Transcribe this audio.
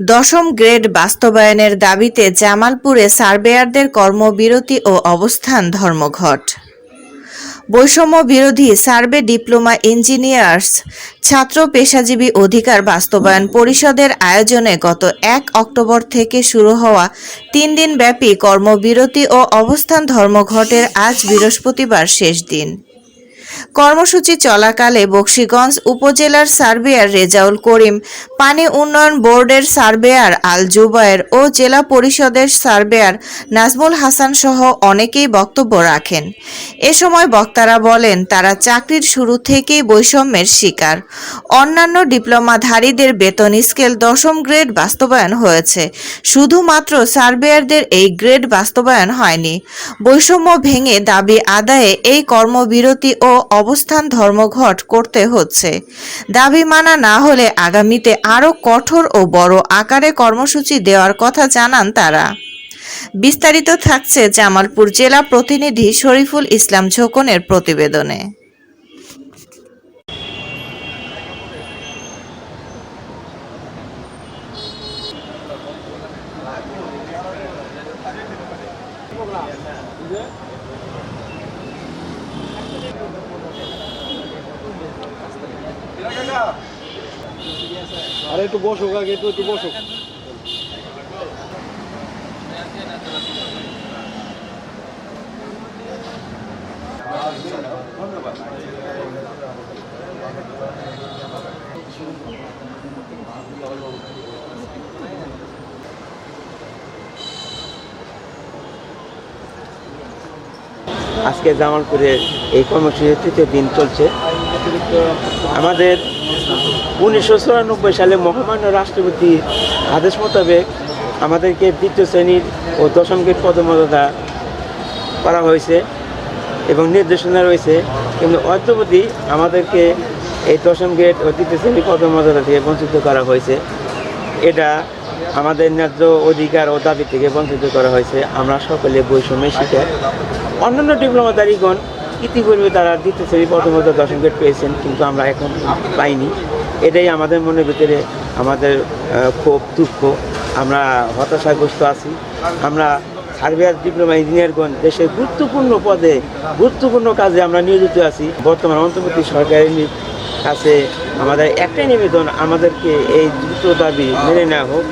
দশম গ্রেড বাস্তবায়নের দাবিতে জামালপুরে সার্ভেয়ারদের কর্মবিরতি ও অবস্থান ধর্মঘট। বৈষম্য বিরোধী সার্ভে ডিপ্লোমা ইঞ্জিনিয়ার্স, ছাত্র পেশাজীবী অধিকার বাস্তবায়ন পরিষদের আয়োজনে গত এক অক্টোবর থেকে শুরু হওয়া তিন দিন ব্যাপী কর্মবিরতি ও অবস্থান ধর্মঘটের আজ বৃহস্পতিবার শেষ দিন। কর্মসূচি চলাকালে বক্সিগঞ্জ উপজেলার সার্ভেয়ার রেজাউল করিম, পানি উন্নয়ন বোর্ডের সার্ভেয়ার আল জুবায়ের ও জেলা পরিষদের সার্ভেয়ার নাজমুল হাসান সহ অনেকেই বক্তব্য রাখেন। এ সময় বক্তারা বলেন, তারা চাকরির শুরু থেকেই বৈষম্যের শিকার। অন্যান্য ডিপ্লোমাধারীদের বেতন স্কেল দশম গ্রেড বাস্তবায়ন হয়েছে। শুধুমাত্র সার্ভেয়ারদের এই গ্রেড বাস্তবায়ন হয়নি। বৈষম্য ভেঙে দাবি আদায়ে এই কর্মবিরতি ও অবস্থান ধর্মঘট করতে হচ্ছে। দাবি মানা না হলে আগামীতে আরও কঠোর ও বড় আকারে কর্মসূচি দেওয়ার কথা জানান তারা। বিস্তারিত থাকছে জামালপুর জেলা প্রতিনিধি শরীফুল ইসলাম ঝোকনের প্রতিবেদনে। আরে একটু বসো আগে একটু একটু বসো। আজকে জামালপুরের এই কর্মসূচির তৃতীয় দিন চলছে। আমাদের উনিশশো চুরানব্বই সালে মহামান্য রাষ্ট্রপতি আদেশ মোতাবেক আমাদেরকে দ্বিতীয় শ্রেণির ও দশম গ্রেড পদমর্যাদা করা হয়েছে এবং নির্দেশনা রয়েছে। কিন্তু অদ্যবধি আমাদেরকে এই দশম গ্রেড ও তৃতীয় শ্রেণির পদমর্যাদা থেকে বঞ্চিত করা হয়েছে। এটা আমাদের ন্যায্য অধিকার ও দাবি থেকে বঞ্চিত করা হয়েছে। আমরা সকলে বৈষম্যের শিকার। অন্যান্য ডিপ্লোমাদারিগণ ইতিপূর্বে তারা দ্বিতীয় শ্রেণি প্রথমত দশম গ্রেড পেয়েছেন, কিন্তু আমরা এখন পাইনি। এটাই আমাদের মনের ভিতরে আমাদের ক্ষোভ, দুঃখ। আমরা হতাশাগ্রস্ত আছি। আমরা সার্ভিয়ার ডিপ্লোমা ইঞ্জিনিয়ারগণ দেশের গুরুত্বপূর্ণ পদে, গুরুত্বপূর্ণ কাজে আমরা নিয়োজিত আছি। বর্তমান অন্তর্বর্তী সরকারের কাছে আমাদের একটাই নিবেদন, আমাদেরকে এই দ্রুত দাবি মেনে নেওয়া হোক।